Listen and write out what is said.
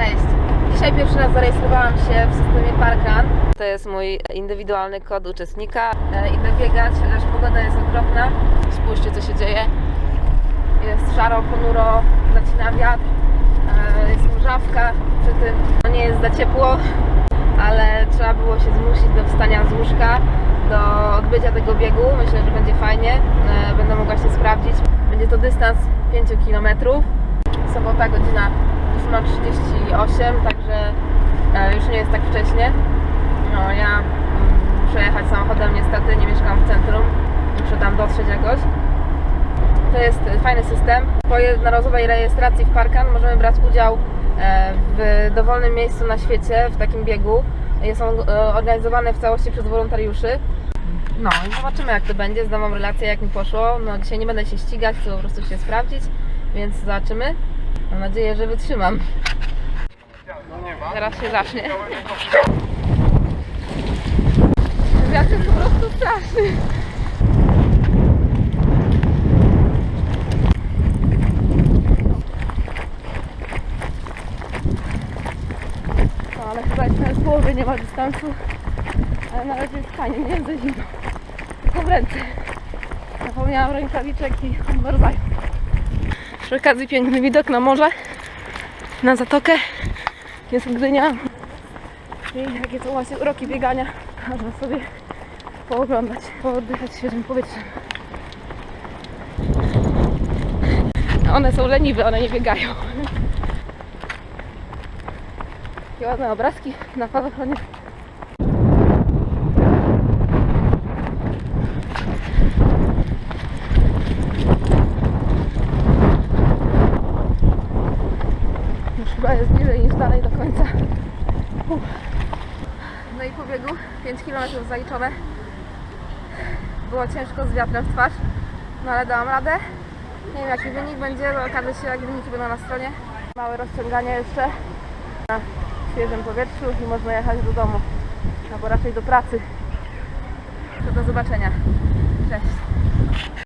Cześć. Dzisiaj pierwszy raz zarejestrowałam się w systemie Parkrun. To jest mój indywidualny kod uczestnika. E, Idę biegać, lecz pogoda jest okropna. Spójrzcie, co się dzieje. Jest szaro, ponuro, zacina wiatr. E, Jest mrzawka przy tym. No nie jest za ciepło, ale trzeba było się zmusić do wstania z łóżka, do odbycia tego biegu. Myślę, że będzie fajnie. E, Będę mogła się sprawdzić. Będzie to dystans 5 km. Sobota godzina 8.38, także e, już nie jest tak wcześnie. No ja mm, muszę jechać samochodem niestety, nie mieszkam w centrum. Muszę tam dotrzeć jakoś. To jest fajny system. Po jednorazowej rejestracji w Parkan możemy brać udział e, w dowolnym miejscu na świecie w takim biegu. Jest on e, organizowany w całości przez wolontariuszy. No i zobaczymy jak to będzie. Zdam relację jak mi poszło. No dzisiaj nie będę się ścigać, chcę po prostu się sprawdzić, więc zobaczymy. Mam nadzieję, że wytrzymam. Teraz się zacznie. Wiatr jest po prostu straszny. No, ale chyba jeszcze w połowie nie ma dystansu. Ale na razie jest fajnie, nie jest za zimno. Tylko w ręce. Zapomniałam rękawiczek i rodzaju. Przy okazji piękny widok na morze, na zatokę. Jest Gdynia. I jakie to właśnie uroki biegania. Można sobie pooglądać, pooddychać świeżym powietrzem. One są leniwe, one nie biegają. Takie ładne obrazki na padochronie. Jest bliżej niż dalej do końca. Uff. No i po biegu 5 km zaliczone. Było ciężko z wiatrem w twarz, no ale dałam radę. Nie wiem jaki wynik będzie, bo okaże się jak wyniki będą na stronie. Małe rozciąganie jeszcze na świeżym powietrzu i można jechać do domu. Albo raczej do pracy. To do zobaczenia. Cześć.